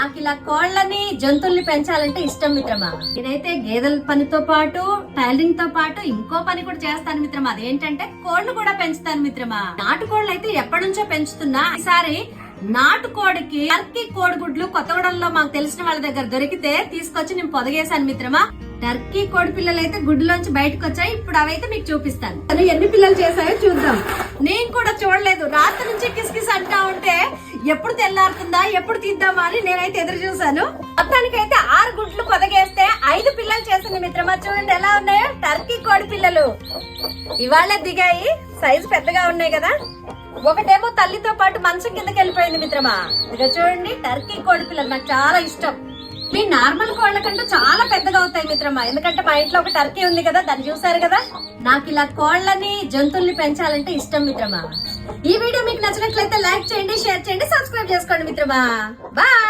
నాకు ఇలా కోళ్ళని జంతువుల్ని పెంచాలంటే ఇష్టం మిత్రమా? నేనైతే గేదెల పనితో పాటు టైలరింగ్తో పాటు ఇంకో పని కూడా చేస్తాను మిత్రమా. అదేంటంటే కోళ్ళు కూడా పెంచుతాను మిత్రమా. నాటు కోళ్ళు అయితే ఎప్పటి నుంచో పెంచుతున్నా. ఈసారి నాటుకోడికి టర్కీ కోడిగుడ్లు కొత్తగూడెంలో మాకు తెలిసిన వాళ్ళ దగ్గర దొరికితే తీసుకొచ్చి నేను పొదగేశాను మిత్రమా. టర్కీ కోడి పిల్లలు అయితే గుడ్లోంచి బయటకు వచ్చాయి ఇప్పుడు అవైతే మీకు చూపిస్తాను. ఎన్ని పిల్లలు చేశాయో చూద్దాం. నేను కూడా చూడలేదు. రాత్రి నుంచి కిస్కిస్ అంటా ఉంటే ఎప్పుడు తెల్లారుతుందా ఎప్పుడు తీద్దామా అని నేనైతే ఎదురు చూసాను మొత్తానికైతే ఆరు గుడ్లు పొదగేస్తే ఐదు పిల్లలు చేసింది మిత్రమా. చూడండి ఎలా ఉన్నాయో. టర్కీ కోడి పిల్లలు. ఇవాళే దిగాయి. సైజు పెద్దగా ఉన్నాయి కదా. ఒకటేమో తల్లితో పాటు మంచం కిందకి వెళ్ళిపోయింది మిత్రమా. ఇక చూడండి టర్కీ కోడి పిల్లలు నాకు చాలా ఇష్టం. మీ నార్మల్ కోళ్ళ కంటే చాలా పెద్దగా అవుతాయి మిత్రమా. ఎందుకంటే మా ఇంట్లో ఒక టర్కీ ఉంది కదా దాన్ని చూసారు కదా? నాకు ఇలా కోళ్ళని జంతువుల్ని పెంచాలంటే ఇష్టం మిత్రమా. ఈ వీడియో మీకు నచ్చినట్లయితే లైక్ చేయండి షేర్ చేయండి సబ్స్క్రైబ్ చేసుకోండి మిత్రమా. బాయ్!